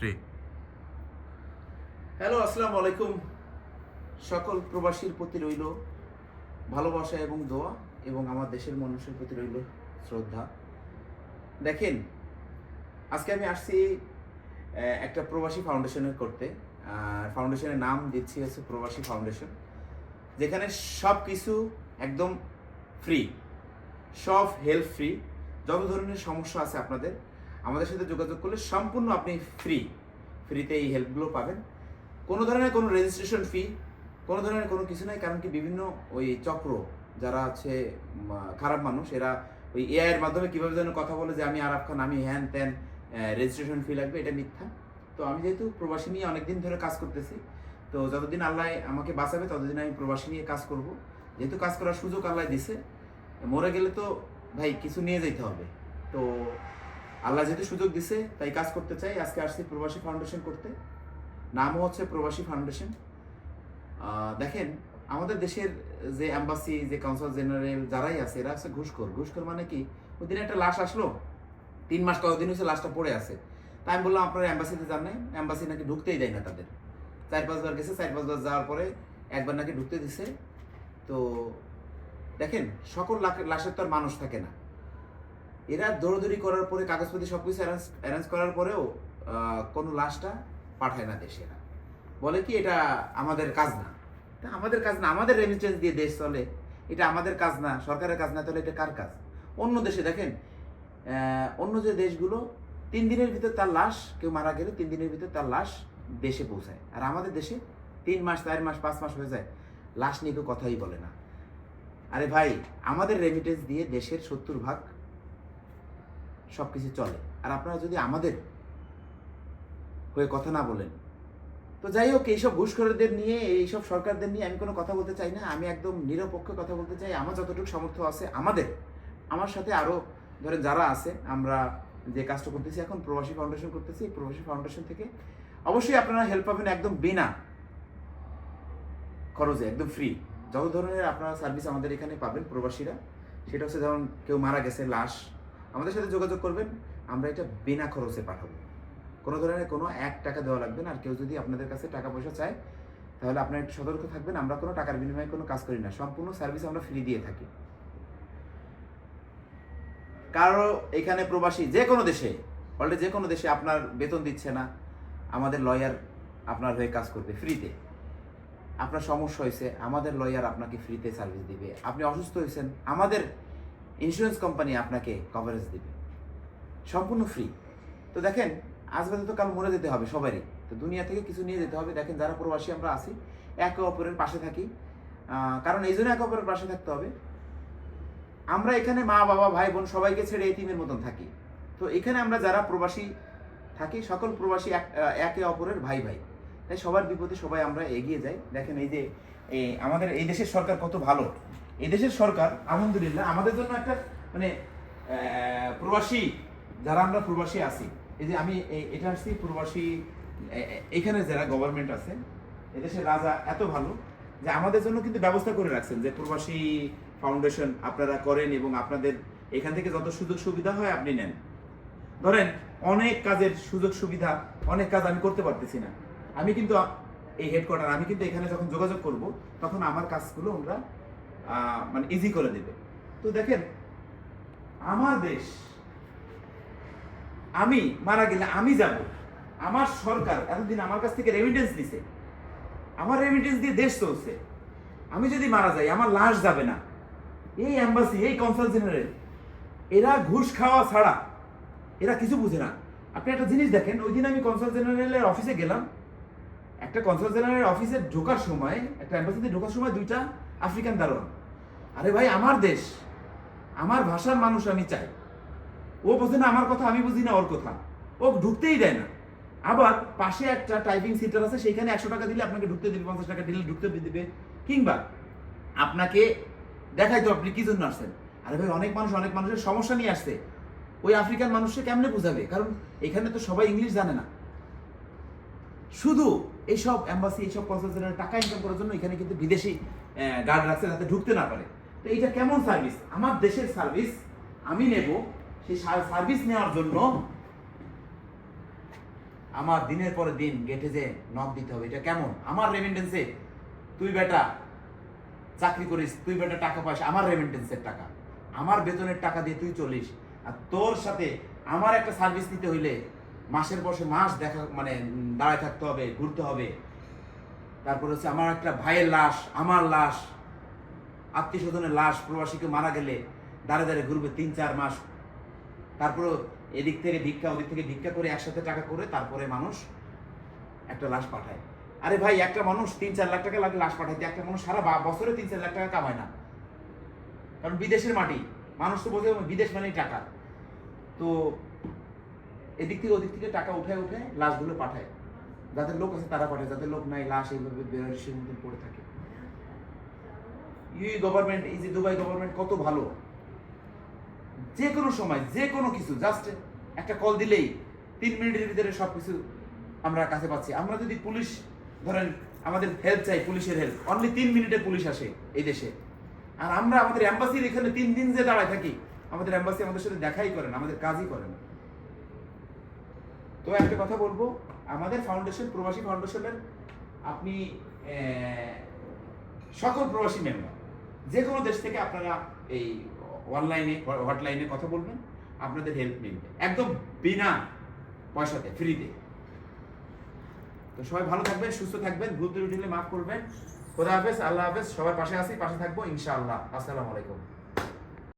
Three hello আসসালামু আলাইকুম। সকল প্রবাসীর প্রতি রইল ভালোবাসা এবং দোয়া এবং আমার দেশের মানুষের প্রতি রইল শ্রদ্ধা। দেখেন, আজকে আমি আসছি একটা প্রবাসী ফাউন্ডেশনের করতে। ফাউন্ডেশনের নাম দিচ্ছি হচ্ছে প্রবাসী ফাউন্ডেশন যেখানে সব কিছু একদম ফ্রি সব হেল্প ফ্রি যত ধরনের সমস্যা আছে আপনাদের আমাদের সাথে যোগাযোগ করলে সম্পূর্ণ আপনি ফ্রি ফ্রিতে এই হেল্পগুলো পাবেন। কোনো ধরনের কোনো রেজিস্ট্রেশন ফি কোনো ধরনের কোনো কিছু নাই, কারণ কি বিভিন্ন ওই চক্র, যারা আছে খারাপ মানুষ, এরা ওই এআইয়ের মাধ্যমে কীভাবে যেন কথা বলে যে আমি আরাফ খান, আমি হ্যান ত্যান রেজিস্ট্রেশন ফি লাগবে, এটা মিথ্যা। তো আমি যেহেতু প্রবাসী নিয়ে অনেকদিন ধরে কাজ করতেছি, তো যতদিন আল্লাহ আমাকে বাঁচাবে, ততদিন আমি প্রবাসী নিয়ে কাজ করব। যেহেতু কাজ করার সুযোগ আল্লাহ দিছে, মরে গেলে তো ভাই কিছু নিয়ে যেতে হবে। তো আল্লাহ যেহেতু সুযোগ দিছে, তাই কাজ করতে চাই। আজকে আসছি প্রবাসী ফাউন্ডেশন করতে। নামও হচ্ছে প্রবাসী ফাউন্ডেশন। দেখেন, আমাদের দেশের যে অ্যাম্বাসি যে কাউন্সিল জেনারেল যারাই আছে, এরা হচ্ছে ঘুষখোর। ঘুষখোর মানে কি? ওই দিন একটা লাশ আসলো। তিন মাস কতদিন হয়েছে লাশটা পড়ে আছে। তাই আমি বললাম, আপনারা অ্যাম্বাসিতে যান নাই। অ্যাম্বাসি নাকি ঢুকতেই দেয় না তাদের। চার পাঁচবার গেছে, চার পাঁচবার যাওয়ার পরে একবার নাকি ঢুকতে দিছে। তো দেখেন, সকল লাশের তো আর মানুষ থাকে না। এরা দৌড়দৌড়ি করার পরে কাগজপত্র সব কিছু অ্যারেঞ্জ অ্যারেঞ্জ করার পরেও কোনো লাশটা পাঠায় না দেশে এরা। বলে কি, এটা আমাদের কাজ না। তা আমাদের কাজ না, আমাদের রেমিটেন্স দিয়ে দেশ চলে। এটা আমাদের কাজ না, সরকারের কাজ না, তাহলে এটা কার কাজ? অন্য দেশে দেখেন অন্য যে দেশগুলো, তিন দিনের ভিতর তার লাশ, কেউ মারা গেলে তিন দিনের ভিতর তার লাশ দেশে পৌঁছায়। আর আমাদের দেশে তিন মাস, চার মাস, পাঁচ মাস হয়ে যায়, লাশ নিয়ে কেউ কথাই বলে না। আরে ভাই, আমাদের রেমিটেন্স দিয়ে দেশের সত্তর ভাগ সব কিছু চলে। আর আপনারা যদি আমাদের হয়ে কথা না বলেন, তো যাই হোক, এইসব ঘুষখোরদের নিয়ে, এইসব সরকারদের নিয়ে আমি কোনো কথা বলতে চাই না। আমি একদম নিরপেক্ষ কথা বলতে চাই। আমার যতটুকু সামর্থ্য আছে, আমাদের, আমার সাথে আরও ধরেন যারা আছে, আমরা যে কাজটা করতেছি এখন, প্রবাসী ফাউন্ডেশন করতেছি। প্রবাসী ফাউন্ডেশন থেকে অবশ্যই আপনারা হেল্প পাবেন একদম বিনা খরচে, একদম ফ্রি যত ধরনের আপনারা সার্ভিস আমাদের এখানে পাবেন প্রবাসীরা, সেটা হচ্ছে যেমন কেউ মারা গেছে, লাশ আমাদের সাথে যোগাযোগ করবেন, আমরা এটা বিনা খরচে পাঠাবো। কোনো ধরনের কোনো এক টাকা দেওয়া লাগবে না, আর কেউ যদি আপনাদের কাছে টাকা পয়সা চায়, তাহলে আপনারা একটু সতর্ক থাকবেন, আমরা কোনো টাকার বিনিময়ে কোনো কাজ করি না, সম্পূর্ণ সার্ভিস আমরা ফ্রি দিয়ে থাকি। কারও এখানে প্রবাসী যে কোনো দেশে, অলরেডি যে কোনো দেশে আপনার বেতন দিচ্ছে না, আমাদের লয়ার আপনার হয়ে কাজ করবে ফ্রিতে। আপনার সমস্যা হয়েছে, আমাদের লয়ার আপনাকে ফ্রিতে সার্ভিস দিবে। আপনি অসুস্থ হয়েছেন, আমাদের ইন্স্যুরেন্স কোম্পানি আপনাকে কভারেজ দিবে। সম্পূর্ণ ফ্রি তো দেখেন আজ তো কাল মরে যেতে হবে সবারই। তো দুনিয়া থেকে কিছু নিয়ে যেতে হবে। দেখেন, যারা প্রবাসী আমরা আছি, একে অপরের পাশে থাকি। কারণ এই জন্য একে অপরের পাশে থাকতে হবে। আমরা এখানে মা, বাবা, ভাই, বোন সবাইকে ছেড়ে এই এতিমের মতন থাকি। তো এখানে আমরা যারা প্রবাসী থাকি, সকল প্রবাসী এক- অপরের ভাই ভাই। তাই সবার বিপদে সবাই আমরা এগিয়ে যাই। দেখেন, এই যে আমাদের এই দেশের সরকার কত ভালো। এই দেশের সরকার আলহামদুলিল্লাহ আমাদের জন্য একটা মানে প্রবাসী যারা আমরা প্রবাসী আছি এই যে আমি এটা আসছি প্রবাসী এখানে যারা গভর্নমেন্ট আছে এদেশের রাজা এত ভালো যে আমাদের জন্য কিন্তু ব্যবস্থা করে রাখছেন যে প্রবাসী ফাউন্ডেশন আপনারা করেন এবং আপনাদের এখান থেকে যত সুযোগ সুবিধা হয় আপনি নেন। ধরেন অনেক কাজের সুযোগ সুবিধা অনেক কাজ আমি করতে পারতেছি না। আমি কিন্তু এই হেডকোয়ার্টার আমি কিন্তু এখানে যখন যোগাযোগ করব তখন আমার কাজগুলো আহ, মানে ইজি করে দেবে। তো দেখেন, আমার দেশ, আমি মারা গেলে আমি যাব। আমার সরকার এতদিন আমার কাছ থেকে রেমিটেন্স দিছে আমার রেমিটেন্স দিয়ে দেশ চলছে। আমি যদি মারা যাই, আমার লাশ যাবে না। এই অ্যাম্বাসি এই কনসাল জেনারেল এরা ঘুষ খাওয়া ছাড়া, এরা কিছু বুঝে না। আপনি একটা জিনিস দেখেন, ওই দিন আমি কনসাল জেনারেলের অফিসে গেলাম। একটা কনসাল জেনারেলের অফিসে ঢোকার সময়, একটা অ্যাম্বাসিতে ঢোকার সময় দুইটা আফ্রিকান দারোয়ান। আরে ভাই, আমার দেশ, আমার ভাষার মানুষ আমি চাই। ও বোঝে না আমার কথা, আমি বুঝি না ওর কথা। ও ঢুকতেই দেয় না। আবার পাশে একটা টাইপিং সেন্টার আছে সেখানে একশো টাকা দিলে আপনাকে ঢুকতে দিবে, পঞ্চাশ টাকা দিলে ঢুকতে দিবে। কিংবা আপনাকে দেখাই তো আপনি কি জন্য আসছেন? আরে ভাই, অনেক মানুষ, অনেক মানুষের সমস্যা নিয়ে আসছে। ওই আফ্রিকান মানুষকে কেমনে বোঝাবে? কারণ এখানে তো সবাই ইংলিশ জানে না। শুধু এইসব অ্যাম্বাসি এইসব কনসালটেন্টের টাকা ইনকাম করার জন্য এখানে কিন্তু বিদেশি গার্ড রাখছে যাতে ঢুকতে না পারে। তো এইটা কেমন সার্ভিস আমার দেশের সার্ভিস আমি নেব, সেই সার্ভিস নেওয়ার জন্য আমার দিনের পরে দিন গেটে যে নক দিতে হবে, এটা কেমন? আমার রেমিটেন্সে তুই বেটা চাকরি করিস, তুই বেটা টাকা পাস, আমার রেমিটেন্সের টাকা। আমার বেতনের টাকা দিয়ে তুই চলিস। আর তোর সাথে আমার একটা সার্ভিস নিতে হইলে মাসের পর মাস দেখা মানে দাঁড়ায় থাকতে হবে, ঘুরতে হবে। তারপর হচ্ছে আমার একটা ভাইয়ের লাশ, আমার লাশ। আত্মীয় স্বজনের লাশ প্রবাসীকে মারা গেলে দাঁড়ে দাঁড়িয়ে ঘুরবে তিন, চার মাস। তারপর এদিক থেকে ভিক্ষা, ওদিক থেকে ভিক্ষা করে একসাথে টাকা করে তারপরে মানুষ একটা লাশ পাঠায়। আরে ভাই, একটা মানুষ তিন, চার লাখ টাকা লাগে লাশ পাঠাইতে। একটা মানুষ সারা বছরে তিন, চার লাখ টাকা কামায় না। কারণ বিদেশের মাটি। মানুষ তো বোঝে বিদেশ মানেই টাকা। তো এদিক থেকে ওদিক থেকে টাকা উঠায় উঠে লাশগুলো পাঠায়। যাদের লোক আছে তারা পাঠায়। যাদের লোক নাই, লাশ এইভাবে বেরোসের মধ্যে পড়ে থাকে। ইউই গভর্নমেন্ট এই যে দুবাই গভর্নমেন্ট কত ভালো। যে কোনো সময়, যে কোনো কিছু জাস্ট একটা কল দিলেই তিন মিনিটের ভিতরে সব কিছু আমরা কাছে পাচ্ছি। আমরা যদি পুলিশ, ধরেন আমাদের হেল্প চাই, পুলিশের হেল্প অনলি তিন মিনিটে পুলিশ আসে এই দেশে। আর আমরা আমাদের অ্যাম্বাসির এখানে তিন দিন যে দাঁড়ায় থাকি, আমাদের অ্যাম্বাসি আমাদের সাথে দেখাই করেন আমাদের কাজই করেন তো একটা কথা বলব, আমাদের ফাউন্ডেশন প্রবাসী ফাউন্ডেশনের আপনি সকল প্রবাসী মেম্বার যে কোনো দেশ থেকে আপনারা এই অনলাইনে হটলাইনে কথা বলবেন, আপনাদের হেল্প মিলবে। একদম বিনা পয়সাতে ফ্রিতে তো সবাই ভালো থাকবেন, সুস্থ থাকবেন, ভুল ত্রুটি হলে মাফ করবেন। খোদা হাফেজ, আল্লাহ হাফেজ, সবার পাশে আসি পাশে থাকব, ইনশাআল্লাহ। আসসালামু আলাইকুম।